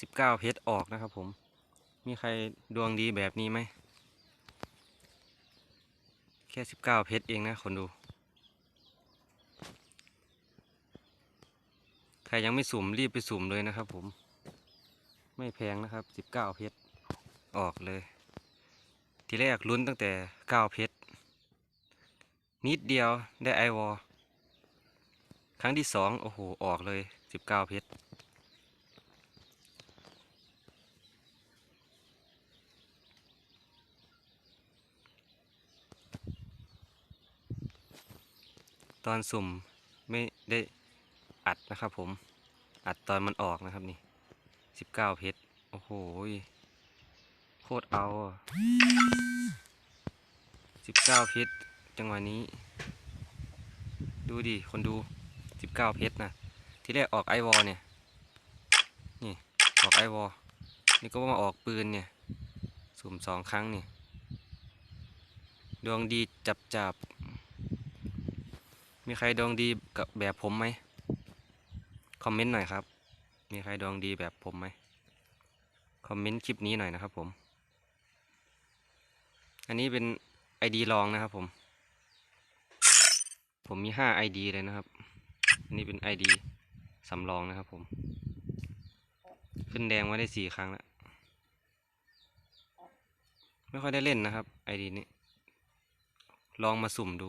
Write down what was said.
สิบเก้าเพชรออกนะครับผม มีใครดวงดีแบบนี้ไหม แค่สิบเก้าเพชรเองนะคนดู ใครยังไม่สุ่มรีบไปสุ่มเลยนะครับผม ไม่แพงนะครับสิบเก้าเพชรออกเลย ทีแรกลุ้นตั้งแต่เก้าเพชรนิดเดียวได้ไอวอลครั้งที่สองโอ้โห ออกเลยสิบเก้าเพชร ตอนสุ่มไม่ได้อัดนะครับผม อัดตอนมันออกนะครับนี่สิบเก้าเพชร โอ้โห โคตรเอาสิบเก้าเพชร จังหวะนี้ ดูดิ คนดูสิบเก้าเพชรนะ ที่แรกออกไอวอลเนี่ย นี่ ออกไอวอลนี่ก็มาออกปืนเนี่ย สุ่มสองครั้งเนี่ย ดวงดีจับจับ มีใครดวงดีกับแบบผมไหมคอมเมนต์หน่อยครับ มีใครดวงดีแบบผมไหมคอมเมนต์คลิปนี้หน่อยนะครับผม อันนี้เป็นไอดีลองนะครับผม ผมมีห้าไอดีเลยนะครับ อันนี้เป็นไอดีสำรองนะครับผม ขึ้นแดงมาได้สี่ครั้งแล้ว ไม่ค่อยได้เล่นนะครับไอดีนี้ ลองมาสุ่มดู